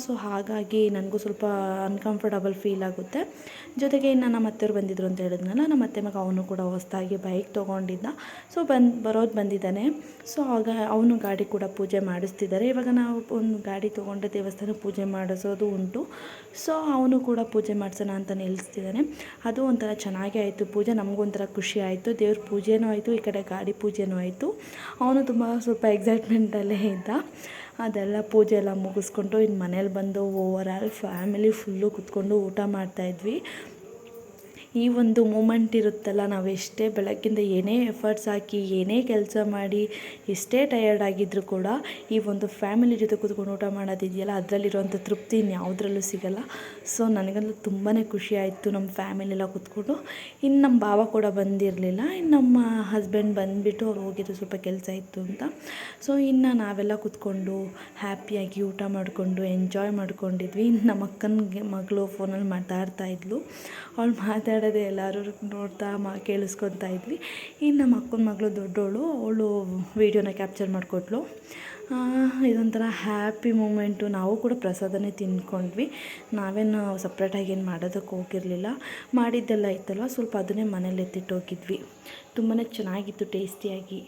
ಸೊ ಹಾಗಾಗಿ ನನಗೂ ಸ್ವಲ್ಪ ಅನ್ಕಂಫರ್ಟಬಲ್ ಫೀಲ್ ಆಗುತ್ತೆ. ಜೊತೆಗೆ ಇನ್ನು ನಮ್ಮ ಅತ್ತೆಯವ್ರು ಬಂದಿದ್ರು ಅಂತ ಹೇಳಿದ್ನಲ್ಲ, ನಮ್ಮ ಅತ್ತೆ ಮಗ ಅವನು ಕೂಡ ಹೊಸ್ದಾಗಿ ಬೈಕ್ ತೊಗೊಂಡಿದ್ದ. ಸೊ ಬಂದು, ಬರೋದು ಬಂದಿದ್ದಾನೆ. ಸೊ ಆಗ ಅವನು ಗಾಡಿ ಕೂಡ ಪೂಜೆ ಮಾಡಿಸ್ತಿದ್ದಾರೆ. ಇವಾಗ ನಾವು ಒಂದು ಗಾಡಿ ತೊಗೊಂಡು ದೇವಸ್ಥಾನ ಪೂಜೆ ಮಾಡಿಸೋದು ಉಂಟು. ಸೊ ಅವನು ಕೂಡ ಪೂಜೆ ಮಾಡಿಸೋಣ ಅಂತ ನಿಲ್ಲಿಸ್ತಿದ್ದಾನೆ. ಅದು ಒಂಥರ ಚೆನ್ನಾಗೇ ಆಯಿತು, ಪೂಜೆ ನಮಗೂ ಒಂಥರ ಖುಷಿ ಆಯಿತು, ದೇವ್ರ ಪೂಜೆನೂ ಆಯಿತು, ಈ ಕಡೆ ಗಾಡಿ ಪೂಜೆನೂ ಆಯಿತು. ಅವನು ತುಂಬ ಸ್ವಲ್ಪ ಎಕ್ಸೈಟ್ಮೆಂಟಲ್ಲೇ ಇದ್ದ. ಅದೆಲ್ಲ ಪೂಜೆ ಎಲ್ಲ ಮುಗಿಸ್ಕೊಂಡು ಇನ್ನು ಮನೇಲಿ ಬಂದು ಓವರ್ ಆಲ್ ಫ್ಯಾಮಿಲಿ ಫುಲ್ಲು ಕುತ್ಕೊಂಡು ಊಟ ಮಾಡ್ತಾಯಿದ್ವಿ ಈ ಒಂದು ಮೂಮೆಂಟ್ ಇರುತ್ತಲ್ಲ, ನಾವು ಎಷ್ಟೇ ಬೆಳಗ್ಗಿಂದ ಏನೇ ಎಫರ್ಟ್ಸ್ ಹಾಕಿ, ಏನೇ ಕೆಲಸ ಮಾಡಿ, ಎಷ್ಟೇ ಟಯರ್ಡ್ ಆಗಿದ್ದರೂ ಕೂಡ ಈ ಒಂದು ಫ್ಯಾಮಿಲಿ ಜೊತೆ ಕೂತ್ಕೊಂಡು ಊಟ ಮಾಡೋದಿದೆಯಲ್ಲ ಅದರಲ್ಲಿರುವಂಥ ತೃಪ್ತಿ ಇನ್ಯಾವುದ್ರಲ್ಲೂ ಸಿಗಲ್ಲ. ಸೊ ನನಗಂತೂ ತುಂಬಾ ಖುಷಿ ಆಯಿತು ನಮ್ಮ ಫ್ಯಾಮಿಲಿ ಎಲ್ಲ ಕೂತ್ಕೊಂಡು. ಇನ್ನು ನಮ್ಮ ಭಾವ ಕೂಡ ಬಂದಿರಲಿಲ್ಲ ಇನ್ನು ನಮ್ಮ ಹಸ್ಬೆಂಡ್ ಬಂದುಬಿಟ್ಟು ಅವ್ರು ಹೋಗಿದ್ದು ಸ್ವಲ್ಪ ಕೆಲಸ ಇತ್ತು ಅಂತ. ಸೊ ಇನ್ನು ನಾವೆಲ್ಲ ಕೂತ್ಕೊಂಡು ಹ್ಯಾಪಿಯಾಗಿ ಊಟ ಮಾಡಿಕೊಂಡು ಎಂಜಾಯ್ ಮಾಡ್ಕೊಂಡಿದ್ವಿ. ಇನ್ನು ನಮ್ಮ ಅಕ್ಕನಿಗೆ, ಮಗಳು ಫೋನಲ್ಲಿ ಮಾತಾಡ್ತಾ ಇದ್ಲು. ಅವಳು ಮಾತಾಡೋದೇ ಎಲ್ಲರೂ ನೋಡ್ತಾ ಮಾ ಕೇಳಿಸ್ಕೊತಾ ಇದ್ವಿ. ಇನ್ನು ನಮ್ಮ ಅಕ್ಕನ ಮಗಳು ದೊಡ್ಡವಳು ಅವಳು ವೀಡಿಯೋನ ಕ್ಯಾಪ್ಚರ್ ಮಾಡಿಕೊಟ್ಲು. ಇದೊಂಥರ ಹ್ಯಾಪಿ ಮೂಮೆಂಟು. ನಾವು ಕೂಡ ಪ್ರಸಾದನೇ ತಿಂದ್ಕೊಂಡ್ವಿ. ನಾವೇನು ಸಪ್ರೇಟಾಗಿ ಏನು ಮಾಡೋದಕ್ಕೆ ಹೋಗಿರಲಿಲ್ಲ. ಮಾಡಿದ್ದೆಲ್ಲ ಇತ್ತಲ್ವ ಸ್ವಲ್ಪ ಅದನ್ನೇ ಮನೇಲಿ ಎತ್ತಿಟ್ಟು ಹೋಗಿದ್ವಿ. ತುಂಬಾ ಚೆನ್ನಾಗಿತ್ತು, ಟೇಸ್ಟಿಯಾಗಿ.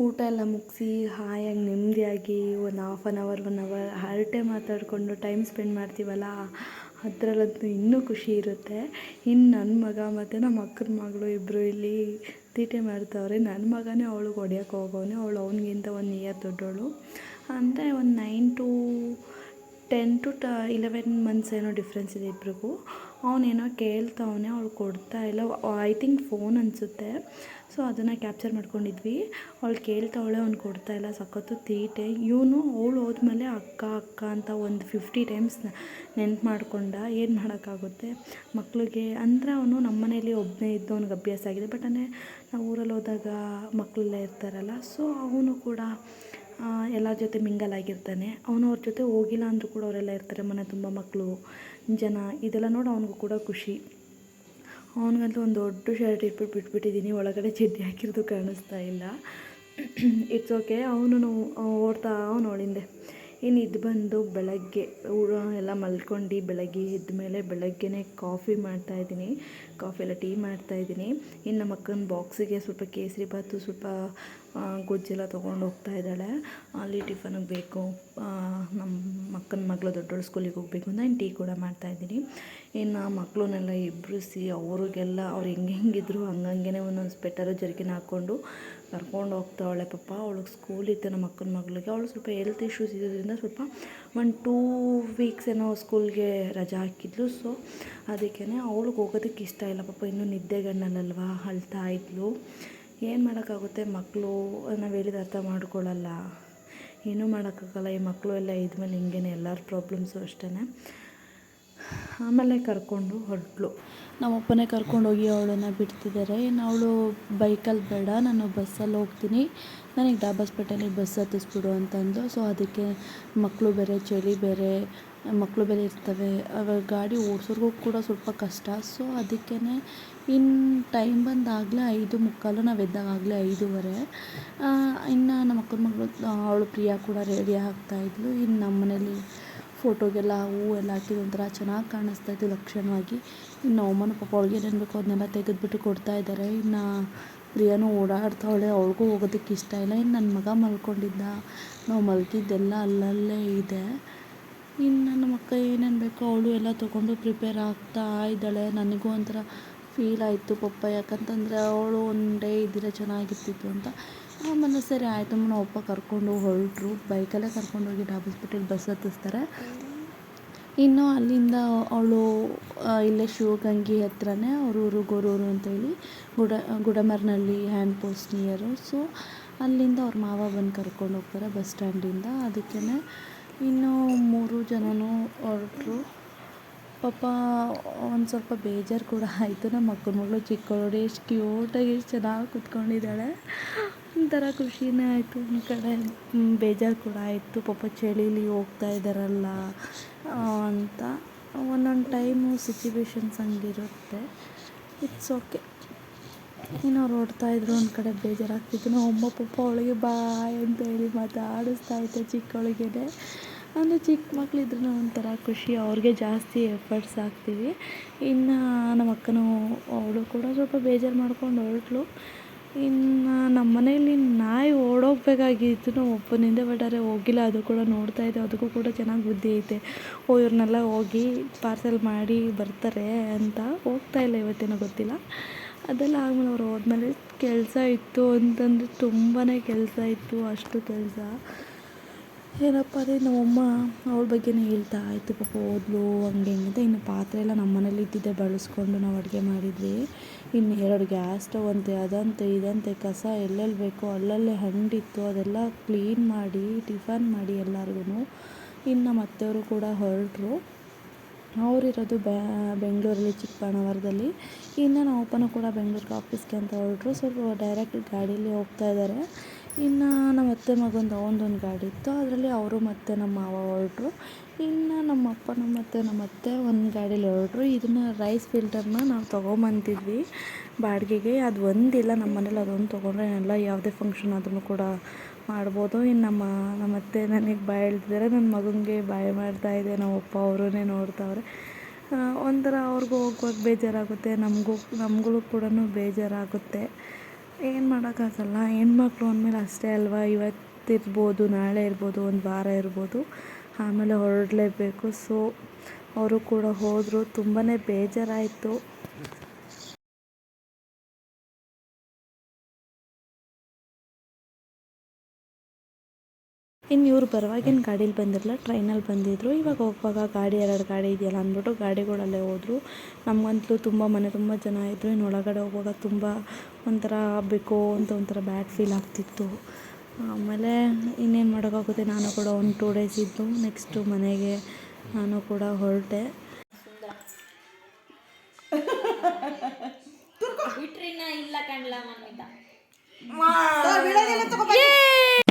ಊಟ ಎಲ್ಲ ಮುಗಿಸಿ, ಹಾಯಾಗಿ, ನೆಮ್ಮದಿಯಾಗಿ, ಒಂದು half an hour one hour ಹರಟೆ ಮಾತಾಡಿಕೊಂಡು ಟೈಮ್ ಸ್ಪೆಂಡ್ ಮಾಡ್ತೀವಲ್ಲ ಅದರಲ್ಲಂತೂ ಇನ್ನೂ ಖುಷಿ ಇರುತ್ತೆ. ಇನ್ನು ನನ್ನ ಮಗ ಮತ್ತು ನಮ್ಮ ಅಕ್ಕನ ಮಗಳು ಇಬ್ಬರು ಇಲ್ಲಿ ತೀಟೆ ಮಾಡ್ತಾವ್ರೆ. ನನ್ನ ಮಗನೇ ಅವಳಿಗೆ ಹೊಡ್ಯಕ್ಕೆ ಹೋಗೋನೆ. ಅವಳು ಅವನಿಗಿಂತ ಒಂದು ಇಯರ್ ದೊಡ್ಡವಳು ಅಂದರೆ ಒಂದು nine to ten to to eleven months ಏನೋ ಡಿಫ್ರೆನ್ಸ್ ಇದೆ ಇಬ್ರಿಗೂ. ಅವನೇನೋ ಕೇಳ್ತಾವನೆ ಅವಳು ಕೊಡ್ತಾ ಇಲ್ಲ. ಐ ಥಿಂಕ್ ಫೋನ್ ಅನಿಸುತ್ತೆ. ಸೊ ಅದನ್ನು ಕ್ಯಾಪ್ಚರ್ ಮಾಡ್ಕೊಂಡಿದ್ವಿ. ಅವಳು ಕೇಳ್ತಾವಳೆ ಅವ್ನು ಕೊಡ್ತಾ ಇಲ್ಲ. ಸಖತ್ತು ತೀಟೆ. ಇವನು ಅವಳು ಹೋದ್ಮೇಲೆ ಅಕ್ಕ ಅಕ್ಕ ಅಂತ ಒಂದು ಫಿಫ್ಟಿ ಟೈಮ್ಸ್ ನೆನ್ಪು ಮಾಡ್ಕೊಂಡ ಏನು ಮಾಡೋಕ್ಕಾಗುತ್ತೆ? ಮಕ್ಕಳಿಗೆ ಅಂದರೆ ಅವನು ನಮ್ಮ ಮನೇಲಿ ಒಬ್ಬನೇ ಇದ್ದು ಅವ್ನಿಗೆ ಅಭ್ಯಾಸ ಆಗಿದೆ. ಬಟ್ ಅಂದರೆ ನಾವು ಊರಲ್ಲಿ ಹೋದಾಗ ಮಕ್ಕಳೆಲ್ಲ ಇರ್ತಾರಲ್ಲ. ಸೊ ಅವನು ಕೂಡ ಎಲ್ಲರ ಜೊತೆ ಮಿಂಗಲ್ ಆಗಿರ್ತಾನೆ. ಅವ್ರ ಜೊತೆ ಹೋಗಿಲ್ಲ ಅಂದರೂ ಕೂಡ ಅವರೆಲ್ಲ ಇರ್ತಾರೆ. ಮನೆ ತುಂಬ ಮಕ್ಕಳು ಜನ, ಇದೆಲ್ಲ ನೋಡಿ ಅವನಿಗೂ ಕೂಡ ಖುಷಿ. ಅವನಿಗಂತೂ ಒಂದು ದೊಡ್ಡ ಶರ್ಟ್ ಇಟ್ಬಿಟ್ಟು ಬಿಟ್ಬಿಟ್ಟಿದ್ದೀನಿ, ಒಳಗಡೆ ಚಡ್ಡಿ ಹಾಕಿರೋದು ಕಾಣಿಸ್ತಾ ಇಲ್ಲ. ಇಟ್ಸ್ ಓಕೆ ಅವನು ಓಡ್ತಾ ಅವನು ಅವಳಿಂದೆ ಇನ್ನು ಇದು ಬಂದು ಬೆಳಗ್ಗೆ ಊರ ಎಲ್ಲ ಮಲ್ಕೊಂಡು ಬೆಳಗ್ಗೆ ಎದ್ದ ಮೇಲೆ ಬೆಳಗ್ಗೆನೇ ಕಾಫಿ ಮಾಡ್ತಾಯಿದ್ದೀನಿ ಕಾಫಿ ಎಲ್ಲ ಟೀ ಮಾಡ್ತಾಯಿದ್ದೀನಿ ಇನ್ನು ನಮ್ಮ ಅಕ್ಕನ ಬಾಕ್ಸಿಗೆ ಸ್ವಲ್ಪ ಕೇಸರಿ ಬಾತು, ಸ್ವಲ್ಪ ಗೊಜ್ಜೆಲ್ಲ ತೊಗೊಂಡು ಹೋಗ್ತಾ ಇದ್ದಾಳೆ. ಅಲ್ಲಿ ಟಿಫನ್ಗೆ ಬೇಕು. ನಮ್ಮ ಅಕ್ಕನ ಮಗಳು ದೊಡ್ಡೋಳು ಸ್ಕೂಲಿಗೆ ಹೋಗಬೇಕು ಅಂತ ಇನ್ನು ಟೀ ಕೂಡ ಮಾಡ್ತಾಯಿದ್ದೀನಿ ಇನ್ನು ಮಕ್ಕಳನ್ನೆಲ್ಲ ಇಬ್ಬರಿಸಿ ಅವ್ರಿಗೆಲ್ಲ ಅವ್ರು ಹೆಂಗೆ ಹೆಂಗಿದ್ರು ಹಂಗಂಗೆ ಒಂದೊಂದು ಸ್ವೆಟರು ಜರ್ಕಿನ್ ಹಾಕ್ಕೊಂಡು ಕರ್ಕೊಂಡು ಹೋಗ್ತಾವಳೆ ಪಾಪ. ಅವಳಿಗೆ ಸ್ಕೂಲ್ ಇತ್ತು ನಮ್ಮ ಅಕ್ಕನ ಮಗಳಿಗೆ. ಅವಳು ಸ್ವಲ್ಪ ಹೆಲ್ತ್ ಇಶ್ಯೂಸ್ ಇದ್ದರಿಂದ ಸ್ವಲ್ಪ ಒಂದು ಟೂ ವೀಕ್ಸ್ ಏನೋ ಸ್ಕೂಲ್ಗೆ ರಜಾ ಹಾಕಿದ್ಲು. ಸೊ ಅದಕ್ಕೇ ಅವಳಿಗೆ ಹೋಗೋದಕ್ಕೆ ಇಷ್ಟ ಇಲ್ಲ ಪಾಪ. ಇನ್ನೂ ನಿದ್ದೆಗಣ್ಣಲ್ಲಲ್ವಾ ಅಳ್ತಾ ಇದ್ಲು. ಏನು ಮಾಡೋಕ್ಕಾಗುತ್ತೆ? ಮಕ್ಕಳು ನಾವು ಹೇಳಿದ ಅರ್ಥ ಮಾಡ್ಕೊಳ್ಳಲ್ಲ. ಏನೂ ಮಾಡೋಕ್ಕಾಗಲ್ಲ. ಈ ಮಕ್ಕಳು ಎಲ್ಲ ಇದ್ಮೇಲೆ ಹಿಂಗೇನೆ ಎಲ್ಲರ ಪ್ರಾಬ್ಲಮ್ಸು ಅಷ್ಟೇ ಆಮೇಲೆ ಕರ್ಕೊಂಡು ಹೊರಟ್ಲು. ನಮ್ಮಪ್ಪನೇ ಕರ್ಕೊಂಡೋಗಿ ಅವಳನ್ನು ಬಿಡ್ತಿದ್ದಾರೆ. ಇನ್ನು ಅವಳು ಬೈಕಲ್ಲಿ ಬೇಡ, ನಾನು ಬಸ್ಸಲ್ಲಿ ಹೋಗ್ತೀನಿ. ನನಗೆ ಡಾಬಾಸ್ಪೇಟೆಯಲ್ಲಿ ಬಸ್ ಹತ್ತಿಸ್ಬಿಡು ಅಂತಂದು. ಸೊ ಅದಕ್ಕೆ ಮಕ್ಕಳು ಬೇರೆ, ಚಳಿ ಬೇರೆ ಮಕ್ಕಳು ಬೇರೆ ಇರ್ತವೆ. ಅವಾಗ ಗಾಡಿ ಓಡಿಸೋರ್ಗೂ ಕೂಡ ಸ್ವಲ್ಪ ಕಷ್ಟ. ಸೊ ಅದಕ್ಕೇ ಇನ್ನು ಟೈಮ್ ಬಂದಾಗಲೇ ಐದು ಮುಕ್ಕಾಲು, ನಾವು ಎದ್ದಾಗಲೇ ಐದೂವರೆ. ಇನ್ನು ನಮ್ಮ ಅಕ್ಕನ ಮಗಳು, ಅವಳು ಪ್ರಿಯಾ ಕೂಡ ರೆಡಿ ಆಗ್ತಾಯಿದ್ಲು ಇನ್ನು ನಮ್ಮ ಮನೇಲಿ ಫೋಟೋಗೆಲ್ಲ ಹೂವು ಎಲ್ಲ ಹಾಕಿದ್ದು ಒಂಥರ ಚೆನ್ನಾಗಿ ಕಾಣಿಸ್ತಾ ಇತ್ತು ಲಕ್ಷಣವಾಗಿ. ಇನ್ನು ಅಮ್ಮನ ಪಾಪ ಅವ್ಳಿಗೆ ಏನೇನು ಬೇಕೋ ಅದನ್ನೆಲ್ಲ ತೆಗೆದುಬಿಟ್ಟು ಕೊಡ್ತಾ ಇದ್ದಾರೆ. ಇನ್ನು ಪ್ರಿಯಾನು ಓಡಾಡ್ತಾವಳೆ, ಅವ್ಳಿಗೂ ಹೋಗೋದಕ್ಕೆ ಇಷ್ಟ ಇಲ್ಲ. ಇನ್ನು ನನ್ನ ಮಗ ಮಲ್ಕೊಂಡಿದ್ದ. ನಾವು ಮಲ್ಗಿದ್ದೆಲ್ಲ ಅಲ್ಲಲ್ಲೇ ಇದೆ. ಇನ್ನು ನನ್ನ ಮಕ್ಕ ಏನೇನು ಬೇಕೋ ಅವಳು ಎಲ್ಲ ತೊಗೊಂಡು ಪ್ರಿಪೇರ್ ಆಗ್ತಾ ಇದ್ದಾಳೆ. ನನಗೂ ಒಂಥರ ಫೀಲ್ ಆಯಿತು ಪಪ್ಪ ಯಾಕಂತಂದರೆ ಅವಳು ಒಂದೇ ಇದ್ದರೆ ಚೆನ್ನಾಗಿರ್ತಿತ್ತು ಅಂತ. ಆಮೇಲೆ ಸರಿ ಆಯಿತು ನಮ್ಮ ಅಪ್ಪ ಕರ್ಕೊಂಡು ಹೊರಟ್ರು. ಬೈಕಲ್ಲೇ ಕರ್ಕೊಂಡೋಗಿ ಡಾಬಾಸ್ಪೇಟೆಲಿ ಬಸ್ ಹತ್ತಿಸ್ತಾರೆ. ಇನ್ನು ಅಲ್ಲಿಂದ ಅವಳು ಇಲ್ಲೇ ಶಿವಗಂಗೆ ಹತ್ರನೇ ಅವರೂರು ಗೊರೂರು ಅಂತೇಳಿ ಗುಡ, Gudamarnalli hand post near so ಅಲ್ಲಿಂದ ಅವ್ರ ಮಾವ ಬಂದು ಕರ್ಕೊಂಡು ಹೋಗ್ತಾರೆ ಬಸ್ ಸ್ಟ್ಯಾಂಡಿಂದ ಅದಕ್ಕೇ ಇನ್ನು ಮೂರು ಜನನೂ ಹೊರಟ್ರು. ಪಾಪ, ಒಂದು ಸ್ವಲ್ಪ ಬೇಜಾರು ಕೂಡ ಆಯಿತು. ನಮ್ಮ ಅಕ್ಕನ ಮಗಳು ಚಿಕ್ಕವಳು. ಎಷ್ಟು ಕ್ಯೂಟಾಗಿ ಎಷ್ಟು ಚೆನ್ನಾಗಿ ಕುತ್ಕೊಂಡಿದ್ದಾಳೆ. ಒಂಥರ ಖುಷಿನೇ ಆಯಿತು. ಒಂದು ಕಡೆ ಬೇಜಾರು ಕೂಡ ಆಯಿತು. ಪಾಪ ಚಳೀಲಿ ಹೋಗ್ತಾ ಇದ್ದಾರಲ್ಲ ಅಂತ. ಒಂದೊಂದು ಟೈಮು ಸಿಚುವೇಶನ್ಸ್ ಹಂಗಿರುತ್ತೆ. ಇಟ್ಸ್ ಓಕೆ ಇನ್ನು ಅವ್ರು ಓಡ್ತಾ ಇದ್ರು, ಒಂದು ಕಡೆ ಬೇಜಾರಾಗ್ತಿತ್ತು. ನಮ್ಮ ಅಮ್ಮ ಪಪ್ಪ ಅವಳಿಗೆ ಬಾಯ್ ಅಂತ ಹೇಳಿ ಮಾತಾಡಿಸ್ತಾ ಇದ್ದೆ ಚಿಕ್ಕವಳಿಗೆ ಅಂದರೆ ಚಿಕ್ಕ ಮಕ್ಕಳಿದ್ರೂ ಒಂಥರ ಖುಷಿ. ಅವ್ರಿಗೆ ಜಾಸ್ತಿ ಎಫರ್ಟ್ಸ್ ಹಾಕ್ತೀವಿ. ಇನ್ನು ನಮ್ಮ ಅಕ್ಕನೂ, ಅವಳು ಕೂಡ ಸ್ವಲ್ಪ ಬೇಜಾರು ಮಾಡ್ಕೊಂಡು ಹೊರಟ್ಲು ಇನ್ನು ನಮ್ಮ ಮನೆಯಲ್ಲಿ ನಾಯಿ ಓಡೋಗ್ಬೇಕಾಗಿತ್ತು ಅಪ್ಪನಿಂದ ಬಟ್ ಆದರೆ ಹೋಗಿಲ್ಲ. ಅದು ಕೂಡ ನೋಡ್ತಾ ಇದ್ದೆ ಅದಕ್ಕೂ ಕೂಡ ಚೆನ್ನಾಗಿ ಬುದ್ಧಿ ಐತೆ. ಓ, ಇವ್ರನ್ನೆಲ್ಲ ಹೋಗಿ ಪಾರ್ಸೆಲ್ ಮಾಡಿ ಬರ್ತಾರೆ ಅಂತ ಹೋಗ್ತಾ ಇಲ್ಲ ಇವತ್ತೇನೋ ಗೊತ್ತಿಲ್ಲ. ಅದೆಲ್ಲ ಆಗಮೇಲೆ ಅವ್ರು ಹೋದ್ಮೇಲೆ ಕೆಲಸ ಇತ್ತು ಅಂತಂದರೆ ತುಂಬಾ ಕೆಲಸ ಇತ್ತು. ಅಷ್ಟು ಕೆಲಸ. ಏನಪ್ಪ ರೀ ನಮ್ಮಮ್ಮ ಅವಳ ಬಗ್ಗೆನೇ ಹೇಳ್ತಾ, ಆಯಿತು ಪಾಪ ಓದ್ಲು, ಹಂಗೆ ಹಿಂಗೆ ಅಂತ ಇನ್ನು ಪಾತ್ರೆ ಎಲ್ಲ ನಮ್ಮ ಮನೇಲಿ ಇದ್ದಿದ್ದೆ ಬಳಸ್ಕೊಂಡು ನಾವು ಅಡುಗೆ ಮಾಡಿದ್ವಿ. ಇನ್ನು ಎರಡು ಗ್ಯಾಸ್ ಸ್ಟವ್ ಅಂತೆ, ಅದಂತೆ, ಇದಂತೆ, ಕಸ ಎಲ್ಲೆಲ್ಲಿ ಬೇಕೋ ಅಲ್ಲಲ್ಲೇ ಹಂಡಿತ್ತು, ಅದೆಲ್ಲ ಕ್ಲೀನ್ ಮಾಡಿ, ಟಿಫನ್ ಮಾಡಿ ಎಲ್ಲರಿಗೂ ಇನ್ನು ನಮ್ಮ ಅತ್ತೆಯವರು ಕೂಡ ಹೊರಟರು. ಅವರಿರೋದು ಬೆಂಗಳೂರಲ್ಲಿ ಚಿಕ್ಕಬಣ್ಣವರದಲ್ಲಿ ಇನ್ನು ನಮ್ಮ ಅಪ್ಪನೂ ಕೂಡ ಬೆಂಗಳೂರಿಗೆ ಆಫೀಸ್ಗೆ ಅಂತ ಹೊರಟರು. ಸ್ವಲ್ಪ ಡೈರೆಕ್ಟ್ ಗಾಡೀಲಿ ಹೋಗ್ತಾ ಇದ್ದಾರೆ. ಇನ್ನು ನಮ್ಮ ಅತ್ತೆ ಮಗಂದು ಅವನದೊಂದು ಗಾಡಿ ಇತ್ತು. ಅದರಲ್ಲಿ ಅವರು ಮತ್ತು ನಮ್ಮ ಮಾವ ಹೊರಟರು. ಇನ್ನು ನಮ್ಮ ಅಪ್ಪ ನಮ್ಮ ಅತ್ತೆ ನಮ್ಮ ಅತ್ತೆ ಒಂದು ಗಾಡೀಲಿ ಹೊರಟರು. ಇದನ್ನು ರೈಸ್ ಫಿಲ್ಟರ್ನ ನಾವು ತೊಗೊಂಬಂದಿದ್ವಿ ಬಾಡಿಗೆಗೆ. ಅದು ಒಂದಿಲ್ಲ ನಮ್ಮ ಮನೇಲಿ ಅದೊಂದು ತೊಗೊಂಡ್ರೆ ಎಲ್ಲ ಯಾವುದೇ ಫಂಕ್ಷನ್ ಆದ್ರೂ ಕೂಡ ಮಾಡ್ಬೋದು. ಇನ್ನು ನಮ್ಮ ನಮ್ಮ ಅತ್ತೆ ನನಗೆ ಬಾಯ್ ಹೇಳ್ತಿದ್ದಾರೆ ನನ್ನ ಮಗನಿಗೆ ಬಾಯ್ ಮಾಡ್ತಾ ಇದೆ. ನಮ್ಮ ಅಪ್ಪ ಅವರೇ ನೋಡ್ತಾವ್ರೆ. ಒಂಥರ ಅವ್ರಿಗೂ ಹೋಗುವಾಗ ಬೇಜಾರಾಗುತ್ತೆ. ನಮಗೂ ನಮ್ಗಳು ಕೂಡ ಬೇಜಾರಾಗುತ್ತೆ. ಏನು ಮಾಡೋಕ್ಕಾಗಲ್ಲ. ಹೆಣ್ಮಕ್ಳು ಅಂದಮೇಲೆ ಅಷ್ಟೇ ಅಲ್ವಾ? ಇವತ್ತಿರ್ಬೋದು, ನಾಳೆ ಇರ್ಬೋದು, ಒಂದು ವಾರ ಇರ್ಬೋದು, ಆಮೇಲೆ ಹೊರಡಲೇಬೇಕು. ಸೊ ಅವರು ಕೂಡ ಹೋದರು. ತುಂಬಾ ಬೇಜಾರಾಯಿತು. ಇನ್ನು ಇವ್ರು ಬರುವಾಗಿನ ಗಾಡೀಲಿ ಬಂದಿರಲ್ಲ ಟ್ರೈನಲ್ಲಿ ಬಂದಿದ್ದರು ಇವಾಗ ಹೋಗುವಾಗ ಗಾಡಿ ಎರಡು ಗಾಡಿ ಇದೆಯಲ್ಲ ಅಂದ್ಬಿಟ್ಟು ಗಾಡಿಗಳಲ್ಲೇ ಹೋದರು. ನಮಗಂತೂ ತುಂಬ ಮನೆ ತುಂಬ ಜನ ಇದ್ದರು ಇನ್ನು ಒಳಗಡೆ ಹೋಗುವಾಗ ತುಂಬ ಒಂಥರ ಬೇಕು ಅಂತ ಒಂಥರ ಬ್ಯಾಡ್ ಫೀಲ್ ಆಗ್ತಿತ್ತು. ಆಮೇಲೆ ಇನ್ನೇನು ಮಾಡೋಕ್ಕಾಗುತ್ತೆ ನಾನು ಕೂಡ ಒಂದು ಟೂ ಡೇಸ್ ಇದ್ದು ನೆಕ್ಸ್ಟು ಮನೆಗೆ ನಾನು ಕೂಡ ಹೊರಟೆ. ಇಲ್ಲ